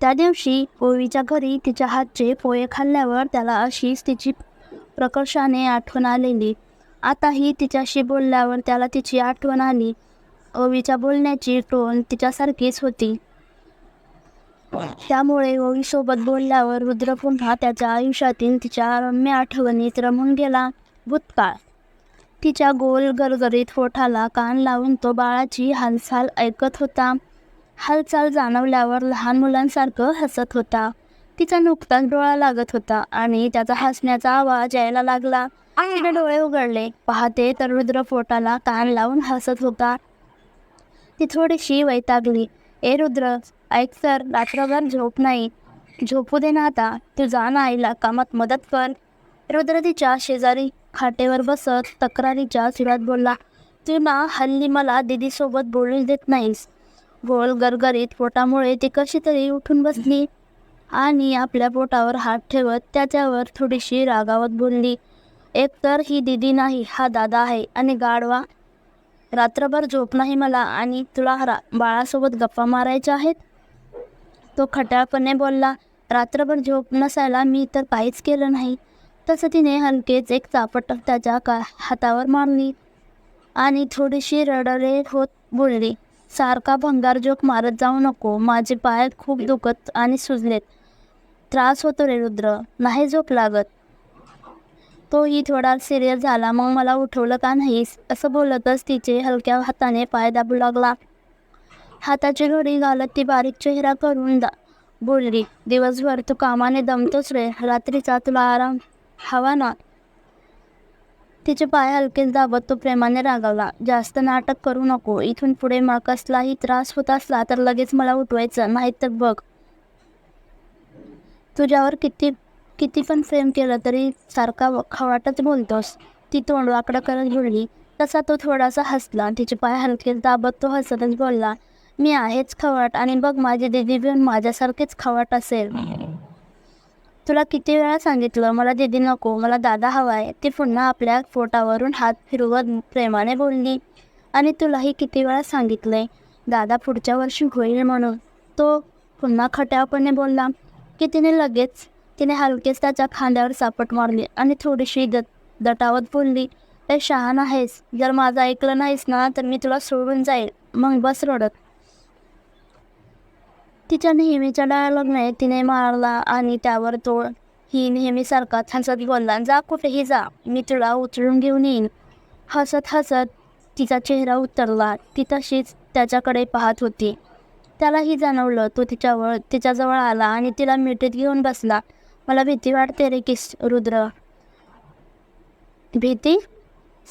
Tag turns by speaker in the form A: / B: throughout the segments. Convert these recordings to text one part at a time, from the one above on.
A: त्या दिवशी ओवीच्या घरी तिच्या हातचे पोहे खाल्ल्यावर त्याला अशीच तिची प्रकर्षाने आठवण आलेली. आताही तिच्याशी बोलल्यावर त्याला तिची आठवण आली. ओवीच्या बोलण्याची टोन तिच्यासारखीच होती. त्यामुळे ओवीसोबत बोलल्यावर रुद्र पुन्हा त्याच्या आयुष्यातील तिच्या रम्य आठवणीत रमून गेला. भूतकाळ. तिच्या गोल गरगरीत ओठाला कान लावून तो बाळाची हालचाल ऐकत होता. हालचाल जाणवल्यावर लहान मुलांसारखं हसत होता. तिचा नुकताच डोळा लागत होता आणि त्याचा हसण्याचा आवाज यायला लागला. तिने डोळे उघडले. पाहते तर रुद्र पोटाला कान लावून हसत होता. ती थोडीशी वैतागली. ए रुद्र ऐक तर रात्रभर झोप नाही. झोपू दे ना आता. तू जा ना आईला कामात मदत कर. रुद्र तिच्या शेजारी खाटेवर बसत तक्रारीच्या सुरात बोलला तू ना हल्ली मला दीदीसोबत बोलू देत नाहीस. गोल गरगरीत पोटामुळे ती कशी तरी उठून बसली आणि आपल्या पोटावर हात ठेवत त्याच्यावर थोडीशी रागावत बोलली एकतर ही दीदी नाही हा दादा आहे आणि गाडवा रात्रभर झोप नाही मला आणि तुला रा बाळासोबत गप्पा मारायच्या आहेत? तो खट्याळपणे बोलला रात्रभर झोप नसायला मी तर काहीच केलं नाही. तसं तिने हलकेच एक चापट त्याच्या का हातावर मारली आणि थोडीशी रडरे होत बोलली सारखा भंगार जोक मारत जाऊ नको. माझे पाय खूप दुखत आणि सुजलेत. त्रास होतो रे रुद्र. नाही झोप लागत. तोही थोडा सिरियस झाला. मग मला उठवलं का नाहीस? असं बोलतच तिचे हलक्या हाताने पाय दाबू लागला. हाताची घडी घालत ती बारीक चेहरा करून दा बोलली दिवसभर तू कामाने दमतोच रे. रात्रीचा तुला आराम हवा ना. तिचे पाय हलकेच दाबत तो प्रेमाने रागावला. जास्त नाटक करू नको. इथून पुढे मला कसलाही त्रास होत असला तर लगेच मला उठवायचं. नाही तर बघ. तुझ्यावर किती किती पण प्रेम केलं तरी सारखा खवाटच बोलतोस. ती तोंड वाकडं करत बोलली. तसा तो थोडासा हसला. तिचे पाय हलकेच दाबत तो हसतच बोलला. मी आहेच खवाट आणि बघ माझी दिदी बिन माझ्यासारखेच खवाट असेल. तुला किती वेळा सांगितलं मला दिदी नको मला दादा हवा आहे. ती पुन्हा आपल्या पोटावरून हात फिरवत प्रेमाने बोलली. आणि तुलाही किती वेळा सांगितलंय दादा पुढच्या वर्षी होईल म्हणून. तो पुन्हा खट्यापणे बोलला. की तिने लगेच तिने हलकेच त्याच्या खांद्यावर सापट मारली आणि थोडीशी द दटावत बोलली ए शहाण आहेस जर माझं ऐकलं नाहीस ना तर मी तुला सोडून जाईल. मग बस रडत. तिच्या नेहमीच्या डायलॉगने तिने मारला आणि त्यावर तो ही नेहमीसारखाच हसत बोलला जा कुठेही जा मी तुला उचलून घेऊन येईन. हसत हसत तिचा चेहरा उतरला ती तशीच त्याच्याकडे पाहत होती. त्यालाही जाणवलं तो तिच्यावर तिच्याजवळ आला आणि तिला मिठीत घेऊन बसला. मला भीती वाटते रे किस रुद्र. भीती?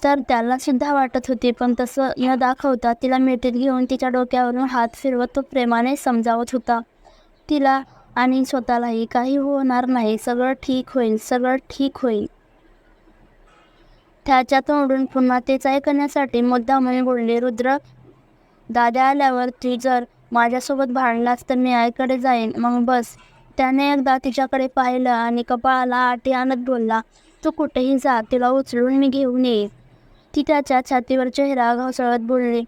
A: तर त्याला सुद्धा वाटत होती पण तसं न दाखवता तिला मिठीत घेऊन तिच्या डोक्यावरून हात फिरवत तो प्रेमाने समजावत होता. तिला आणि स्वतःलाही काही होणार नाही सगळं ठीक होईल सगळं ठीक होईल. त्याच्या तोंडून पुन्हा तेच ऐकण्यासाठी मुद्दा म्हणून बोलले रुद्र दादा आल्यावर ती जर माझ्यासोबत भांडलास तर मी आईकडे जाईन. मग बस. त्याने एकदा तिच्याकडे पाहिलं आणि कपाळाला आटी आणत बोलला तू कुठेही जा तिला उचलून मी घेऊन येईन. ती त्याच्या छातीवर चेहरा घासळत बोलली.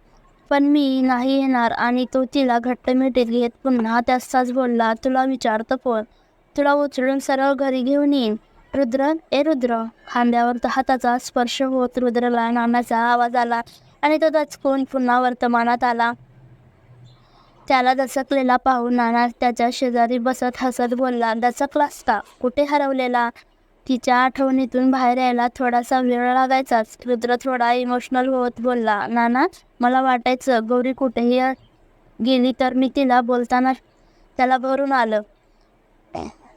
A: पण मी नाही येणार आणि तो तिला घट्ट मिठीत घेत पुन्हा त्याचाच बोलला तुला विचारतो कोण तुला उचलून सरळ घरी घेऊन येईन. रुद्र ए रुद्र. खांद्यावर हाताचा स्पर्श होत रुद्रला नानाचा आवाज आला आणि तो दचकून पुन्हा वर्तमानात आला. त्याला दचकलेला पाहून नाना त्याच्या शेजारी बसत हसत बोलला दचकलास का? कुठे हरवलेला? तिच्या आठवणीतून बाहेर यायला थोडासा वेळ लागायचाच. रुद्र थोडा इमोशनल होत बोलला नाना मला वाटायचं गौरी कुठेही गेली तर मी तिला बोलताना त्याला भरून आलं.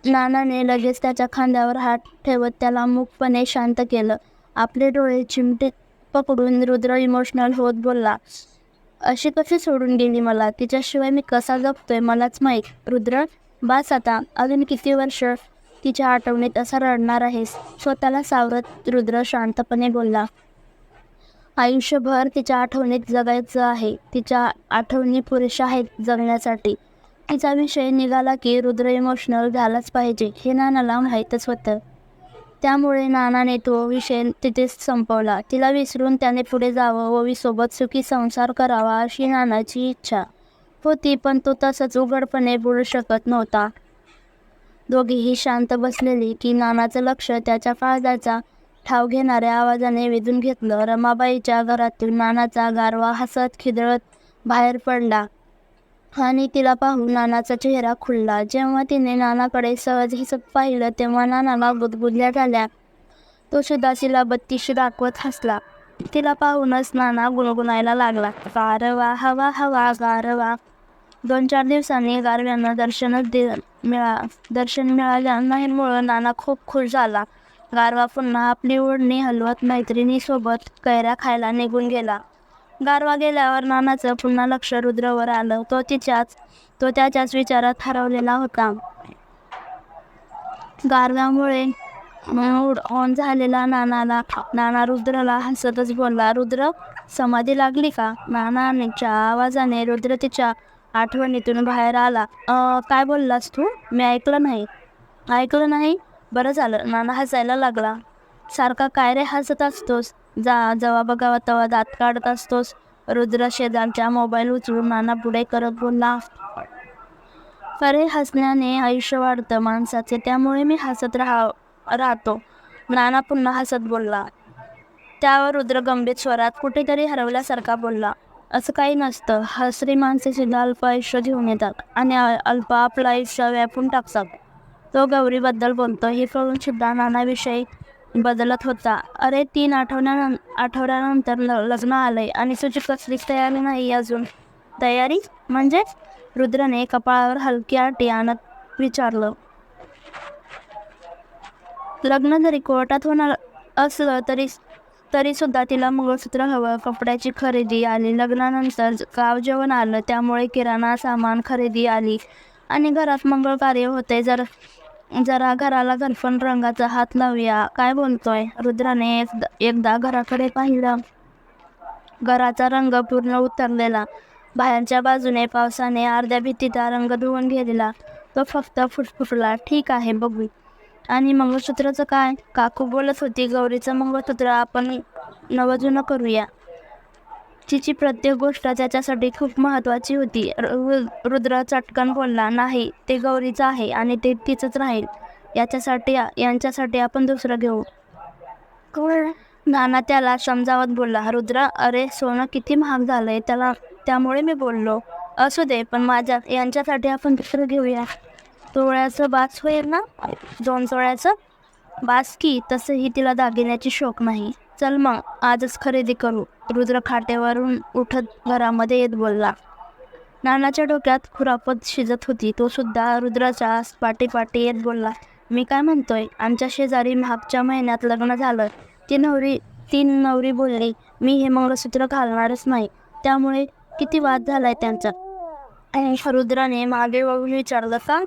A: नानाने लगेच त्याच्या खांद्यावर हात ठेवत त्याला मूकपणे शांत केलं. आपले डोळे चिमटे पकडून रुद्र इमोशनल होत बोलला अशी कशी सोडून गेली मला? तिच्याशिवाय मी कसा जगतोय? मलाच माहीत. रुद्र बास आता. अजून किती वर्ष तिच्या आठवणीत असा रडणार आहेस. स्वतःला सावरत रुद्र शांतपणे बोलला. आयुष्यभर तिच्या आठवणीत जगायचं आहे. तिच्या आठवणी पुरेशा आहेत जगण्यासाठी. तिचा विषय निघाला की रुद्र इमोशनल झालाच पाहिजे. हे नानाला माहीतच होतं. त्यामुळे नानाने तो विषय तिथेच संपवला. तिला विसरून त्याने पुढे जावं व सुखी संसार करावा अशी नानाची इच्छा होती पण तो तसंच उघडपणे बोलू शकत नव्हता. दोघेही शांत बसलेली की नानाचं लक्ष त्याच्या काळजाचा ठाव घेणाऱ्या आवाजाने वेधून घेतलं. रमाबाईच्या घरातून नानाचा गारवा हसत खिदळत बाहेर पडला आणि तिला पाहून नानाचा चेहरा खुलला. जेव्हा तिने नानाकडे सहज हिसत पाहिलं तेव्हा नानाला गुदगुदल्या झाल्या. तो सुद्धा तिला बत्तीशी दाखवत हसला. तिला पाहूनच नाना गुणगुणायला लागला. गारवा हवा हवा गारवा. दोन चार दिवसांनी गारव्यांना दर्शनच दे मिळा दर्शन मिळाल्यामुळं नाना खूप खुश झाला. गारवा पुन्हा आपली ओढणी हलवत मैत्रिणीसोबत कैऱ्या खायला निघून गेला. गारवा गेल्यावर नानाचं पुन्हा लक्ष रुद्रवर आलं. तो तिच्याच तो त्याच्याच विचारात हरवलेला होता. गारव्यामुळे मूड ऑन झालेला नानाला नाना रुद्रला हसतच बोलला रुद्र समाधी लागली का? नानाच्या आवाजाने रुद्र तिच्या आठवणीतून बाहेर आला. काय बोललास तू? मी ऐकलं नाही. ऐकलं नाही? बरं झालं. नाना हसायला लागला. सारखा काय रे हसत असतोस? जा जेव्हा बघावा तवा दात काढत असतोस. रुद्र शेजारच्या मोबाईल उचलून नाना पुढे करत बोलला खरे हसण्याने आयुष्य वाढतं माणसाचे. त्यामुळे मी हसत राहा राहतो. नाना पुन्हा हसत बोलला. त्यावर रुद्र गंभीर स्वरात कुठेतरी हरवल्यासारखा बोलला. असं काही नसतं. हसरी माणसे सुद्धा अल्प आयुष्य घेऊन येतात आणि अल्प आपलं आयुष्य व्यापून टाकतात. तो गौरीबद्दल बोलतो. हे कळून सुद्धा नानाविषयी बदलत होता. अरे तीन आठवड्या आठवड्यानंतर ल लग्न आलंय आणि तुझी कसलीच तयारी नाही अजून. तयारी? म्हणजे? रुद्रने कपाळावर हलकी आटी आणत विचारलं. लग्न जरी कोर्टात होणार असलं तरी तरी सुद्धा तिला मंगळसूत्र हवं कपड्याची खरेदी आली. लग्नानंतर गाव जेवण आलं त्यामुळे किराणा सामान खरेदी आली. आणि घरात मंगळ कार्य होते. जर जरा घराला घरफण रंगाचा हात लावूया. काय बोलतोय? रुद्राने एकदा एकदा घराकडे पाहिलं. घराचा रंग पूर्ण उतरलेला. बाहेरच्या बाजूने पावसाने अर्ध्या भीतीचा रंग धुवून घेतला. तो फक्त फुटफुटला ठीक आहे बघू. आणि मंगळसूत्राचं काय? काकू बोलत होती गौरीचं मंगळसूत्र आपण नवजुनं करूया. तिची प्रत्येक गोष्ट त्याच्यासाठी खूप महत्त्वाची होती. रुद्र चटकन बोलला नाही ते गौरीचं आहे आणि ते तिचंच राहील. याच्यासाठी यांच्यासाठी आपण दुसरं घेऊ. नाना त्याला समजावत बोलला रुद्र अरे सोनं किती महाग झालंय त्याला त्यामुळे मी बोललो. असू दे पण माझ्या यांच्यासाठी आपण दुसरं घेऊया. चोळ्याचं बास होईल ना? दोन चोळ्याचं बास की तसंही तिला दागिन्याची शोक नाही. चल मग आजच खरेदी करू. रुद्र खाटेवरून उठत घरामध्ये येत बोलला. नानाच्या डोक्यात खुरापत शिजत होती. तो सुद्धा रुद्राच्या पाटी पाटी येत बोलला. मी काय म्हणतोय? आमच्या शेजारी मागच्या महिन्यात लग्न झालं. ती नवरी तीन नवरी बोलली मी हे मंगळसूत्र घालणारच नाही. त्यामुळे किती वाद झालाय त्यांचा? आणि रुद्राने मागे वळून विचारलं का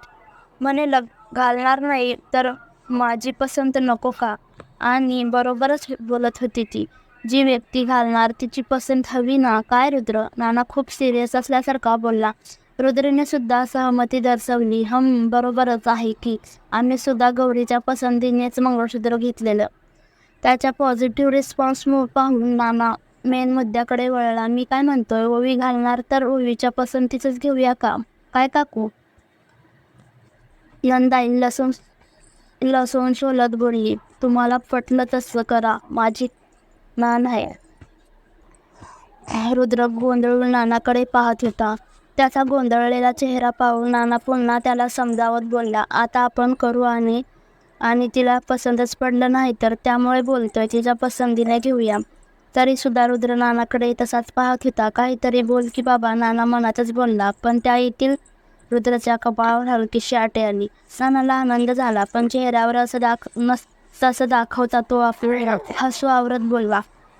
A: म्हणे लग घालणार नाही तर माझी पसंत नको का? आणि बरोबरच बोलत होती ती. जी व्यक्ती घालणार तिची पसंत हवी ना? काय रुद्र? नाना खूप सिरियस असल्यासारखा बोलला. रुद्रने सुद्धा सहमती दर्शवली. हम बरोबरच आहे की आम्ही सुद्धा गौरीच्या पसंतीनेच मंगळसूत्र घेतलेलं. त्याच्या पॉझिटिव्ह रिस्पॉन्स पाहून नाना मेन मुद्द्याकडे वळला. मी काय म्हणतोय ओवी घालणार तर ओवीच्या पसंतीचंच घेऊया का? काय काकू? यंदाई लसूण लसूण शोलत बोलली तुम्हाला पटलं तसं करा. माझी नान आहे. रुद्र गोंधळून नानाकडे पाहत होता. त्याचा गोंधळलेला चेहरा पाहून नाना पुन्हा त्याला समजावत बोलला. आता आपण करू आणि आणि तिला पसंतच पडलं नाही तर त्यामुळे बोलतोय. तिच्या पसंतीने घेऊया. तरी सुद्धा रुद्र नानाकडे तसाच पाहत होता. काहीतरी बोल की बाबा नाना मनातच बोलला. पण त्या येथील रुद्राच्या कपाळावर हलकीशी आटे आली नानाला आनंद झाला पण चेहऱ्यावर असं दाख नस तसं दाखवता तो आपला हसू आवरत बोलवा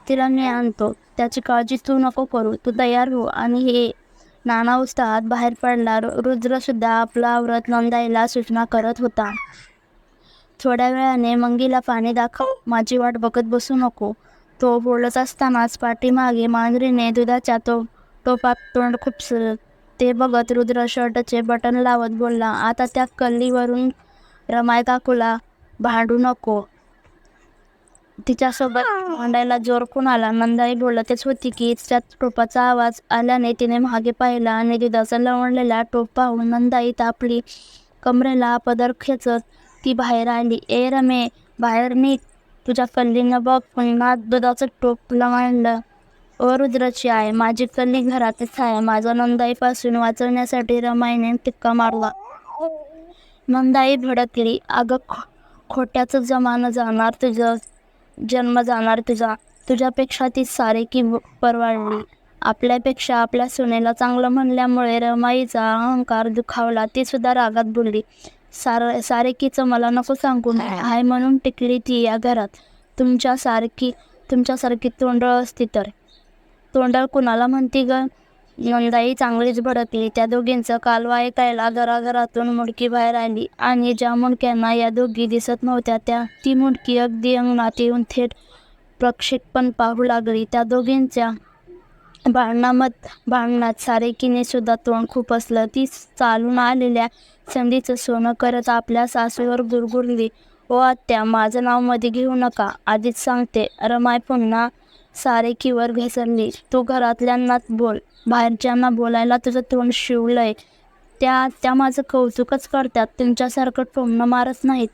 A: तिला मी आणतो त्याची काळजी तू नको करू तू तयार हो. आणि हे नाना उत्साहात बाहेर पडला. रु- रुद्रसुद्धा आपला आवरत नंदाईला सूचना करत होता. थोड्या वेळाने मंगीला पाणी दाखव माझी वाट बघत बसू नको. तो बोलत असतानाच पाठीमागे मांजरीने दुधाच्या तो टोपात तोंड खुपसरत ते बघत रुद्र शर्टचे बटन लावत बोलला आता त्या कल्लीवरून रमाय काकूला भांडू नको. तिच्यासोबत भांडायला जोर आला नंदाई बोलतच होती की तिच्या टोपाचा आवाज आल्याने तिने मागे पाहिला आणि दुधाचा लवणलेला टोप पाहून नंदाई तापली कमरेला पदर खेचत ती बाहेर आली. ए रमे बाहेर निघ. तुझ्या कल्लीनं बघ पुन्हा दुधाचं टोप लवणलं रुद्राची आहे माझी कल्ली घरातच आहे. माझा नंदाईपासून वाचवण्यासाठी रमाईने टिक्का मारला. नंदाई भडकली अगं खो खोट्याचं जमानं जाणार तुझं जन्म जाणार तुझा. तुझ्यापेक्षा ती सारे की परवाडली. आपल्यापेक्षा आपल्या सुनेला चांगलं म्हणल्यामुळे रमाईचा अहंकार दुखावला. ती सुद्धा रागात बोलली सार सारेकीचं मला नको सांगू. आहे म्हणून टिकली ती या घरात. तुमच्यासारखी तुमच्यासारखी तोंडळ असती तर. तोंडाला कुणाला म्हणती ग? नंदाई चांगलीच भडकली. त्या दोघींचं कालवा ऐकायला घराघरातून मुडकी बाहेर आली आणि ज्या मुडक्यांना या दोघी दिसत नव्हत्या त्या ती मुडकी अगदी अंगणात येऊन थेट प्रक्षेपण पाहू लागली. त्या दोघींच्या भांडणामत भांडणात सारेकीने सुद्धा तोंड खूप असलं ती चालून आलेल्या संधीचं सोनं करत आपल्या सासूवर गुरगुरली. ओ आत्या माझं नावमध्ये घेऊ नका. आधीच सांगते. रमाय पुन्हा सारेकीवर घसरली. तू घरातल्यांनाच बोल. बाहेरच्यांना बोलायला तुझं तोंड शिवलंय. त्या त्या माझं कौतुकच करतात. तुमच्यासारखं टोमणं मारत नाहीत.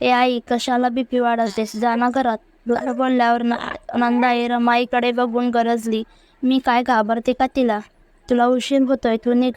A: ए आई कशाला बीपी वाढवतेस? जाना घरात. बोलल्यावर न नंदाई रमाईकडे बघून गरजली. मी काय घाबरते का तिला? तुला उशीर होतोय. तू निघ.